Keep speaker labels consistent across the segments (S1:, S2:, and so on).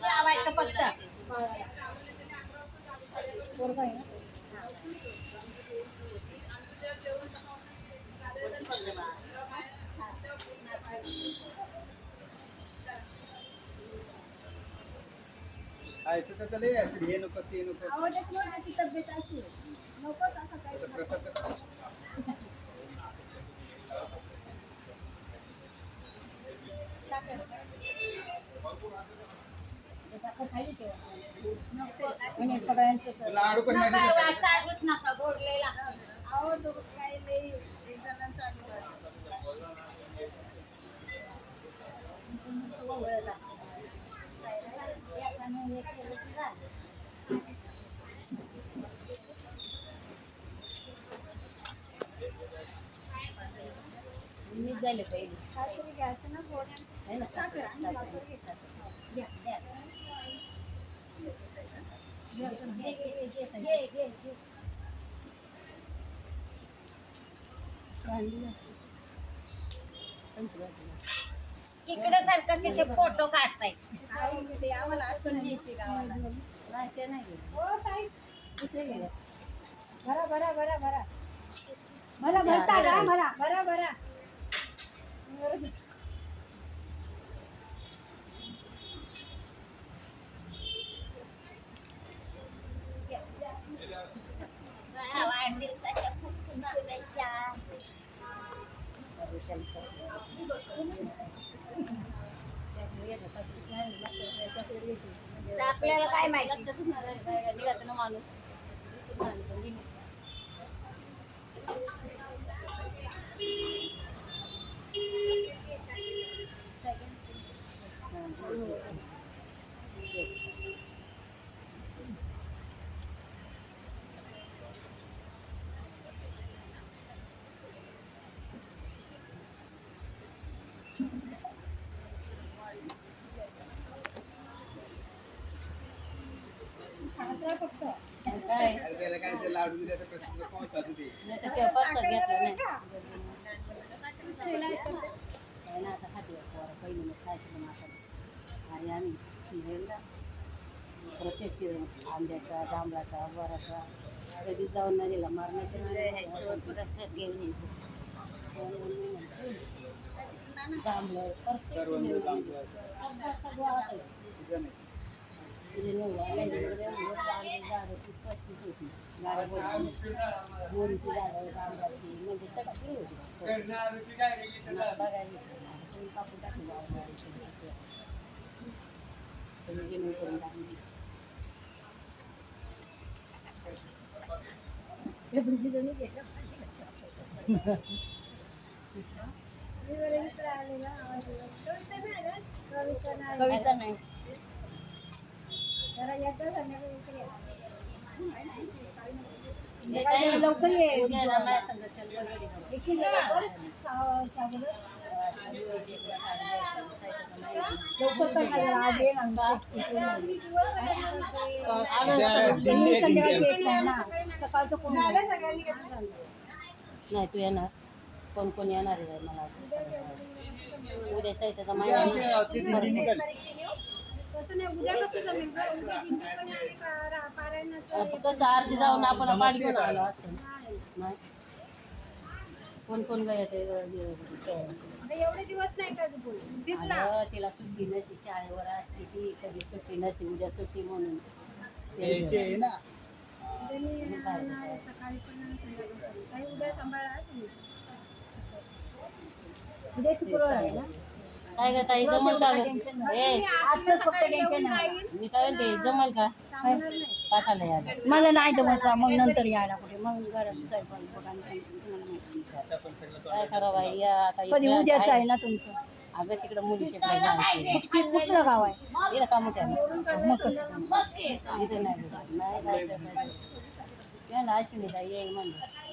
S1: लावायचं फक्त
S2: हे नको ते नको.
S3: तब्येत अशी. नकोच असं काही
S2: आता प्रसाद तर-
S3: साखर खायची तेव्हा. म्हणजे सगळ्यांचं
S2: लाडू पण नाही दिले
S1: नका गोडलेला
S3: अहो, तो काही लई एक जणांचा की झालं.
S1: पहिले
S3: घ्यायचं ना गोड.
S1: है ना
S3: साखर आणि साखर घे. घ्या.
S1: घे, घे, घे, घे, घे, घे, घे. इकडे सारखं तिथे फोटो काढताय
S3: अहो, ते आम्हाला आठवण द्यायची गावाला.
S1: नाही ते नाही इकडे
S3: सारखं तिथे फोटो काढताय. भरा भरा भरा भरा भरा भरता का भरा भरा भरा
S1: आपल्याला काय माहिती माणूस काय
S2: त्याला काय ते लाडू दिले तर
S1: नाही तर ते पस्तर घेतलं नाही काय ना आता खाते पोरं पहिली मग खायचं माता आणि आम्ही शिजेलला प्रत्येक सीझन आंब्याचा जांभळाचा बोराचा कधी जाऊन नाही दिला मारण्याच्या रस्त्यात घेऊन येतो प्रत्येक सगळं असायचं
S2: तुझं नाही
S1: सीझन झाडं तीस पस्तीस होती झाडं झाडं म्हणजे सगळी होती बघायला कापून टाकली सगळी करून टाकली
S3: त्या दोघी जणी गेल्या कविता नाही. लवकर ये
S2: आहे, आहे.
S3: सकाळचं कोण नाही.
S1: तू येणार कोण कोण येणार आहे मला उद्याचा येतं तर
S2: उद्या
S3: तसं नाही उद्या कसं जमेल गं? उद्या दिंडी पण आहे का रा- पारायणाचं
S1: आता कसं आरती जाऊन आपण पाडी घेऊन आलो असतो. नाही कोण कोण गया ते
S3: आता एवढे दिवस नाही का तू
S1: अगं, तिला सुट्टी नसती शाळेवर असते ती कधी सुट्टी नसते उद्या सुट्टी म्हणून.
S2: यायचे आहे ना?
S3: उद्यानी नाही, सकाळी पण आणि संध्याकाळी पण. काही उद्या सांभाळा तुम्ही. उद्या शुक्रवार आहे ना?
S1: काय ग ताई जमल का ग? ए
S3: आजच फक्त टेन्शन आहे
S1: मी काय म्हणते जमल का? पाठाला या
S3: मला नाही जमत मग नंतर यायला कुठे? मग स्वयंपाक बघा आणि तुम्हाला माहिती.
S2: तो
S1: काय करावं बाई या आता
S3: कधी
S1: इकडं
S3: उद्याच आहे. ना तुमचं?
S1: अगं तिकडं मुलीचे काय जायचे
S3: कुठलं गाव आहे.
S1: इकडं का मोठ्या?
S3: मग कसं
S1: इथं नाही जायचं. नाही जायचं नाही याला अश्विनी ताई म्हणलं या नंतर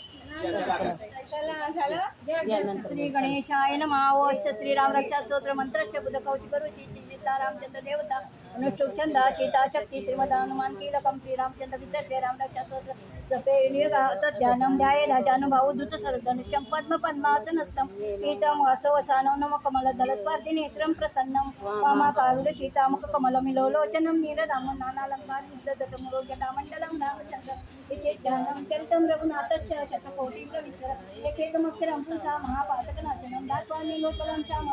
S3: श्री गणेशाय नमः. श्रीराम रक्षा स्तोत्र मंत्र बुध कौच करू श्री सीता रामचंद्र देवता अनुष्टुप छंद सीता शक्ती श्रीमद हनुमान कीलकम श्रीरामचंद्र विद्यार्थी रामरक्षा जपे नियोगावत ध्यानं ध्याये धाजानुभाऊ दुत सरधनुष्यं पद्म पद्मासनस्थं सीतं वासवसानं नम कमलदल स्पर्धी नेत्रं प्रसन्नं। वामाकारुड सीतामुख कमलमिलोलोचनं नीलरामं नानालङ्कार युद्धजटमुरोग्यतामण्डलं रामचन्द्र विचेज्ञानं चरितं रघुनाथस्य शतकोटि प्रविशर। एकेकमक्षरं पुंसा महापातकनाशनं दात्वानि लोकलं श्याम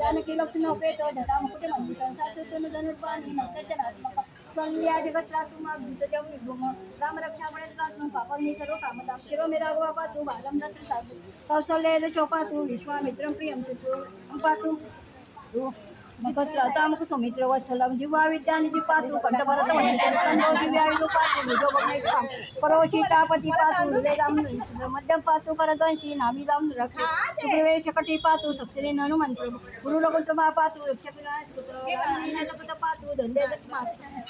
S3: राम राजीवलोचन जानकी लक्ष्मणोपेत जटामुकुटमण्डितं सातुतनु धनुर्वाणी नक्तचनात्मक संज्ञा जगत्रातु मागुतजं विभुम रामरक्षापणत्रात्मं पापं सर्व कामदां शिरो मे पातु बालं दत्र साधु. कौशल्ये शोपातु विश्वामित्रं प्रियं चतु पातु ಕಸ್ರಾತ ಅಮುಕ ಸುಮಿತ್ರ ವತ್ಸಲ ಜೀವಾವಿದ್ಯಾನಿಧಿ ಪಾತು ಕಂಠಭರತಮಂಡೋದಿವ್ಯಾವಿದು ಪಾತು ವಿಜೋಭಗ್ನೈಕಾಂ ಪರೋಚಿತಾಪತಿ ಪಾತು ಹೃದಯದಾಂ ಮಧ್ಯಂ ಪಾತು ಕರದಂಶಿ ನಾವಿದಾಂ ರಕ್ಷ ಸುಪ್ರವೇಶ ಕಟಿ ಪಾತು ಸಕ್ಸರೇನ ಹನುಮಂತ್ರ ಗುರು ರಘುತಮ ಪಾತು ರಕ್ಷಪಿನಾಶ್ಕೃತ ಪಾತು ದಂಡೆ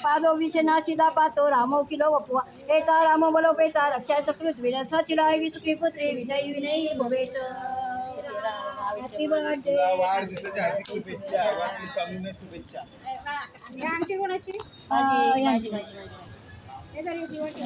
S3: ಪಾದೋ ವಿಷನಾಶಿದ ಪಾತು ರಾಮೋ ಕಿಲೋ ವಪುವ ಏತಾ ರಾಮೋ ಬಲೋ ಪೇತಾ ರಕ್ಷಾ ಚಕ್ರುತ್ ವಿನ ಸಚಿರಾಯಿ ಸುಖಿ ಪುತ್ರಿ ವಿಜಯಿ ವಿನಯಿ
S2: ಭವೇಶ वाढदिवसाच्या हार्दिक शुभेच्छा स्वामींना शुभेच्छा.
S3: आमची कोणाची?
S1: माझी माझी माझी.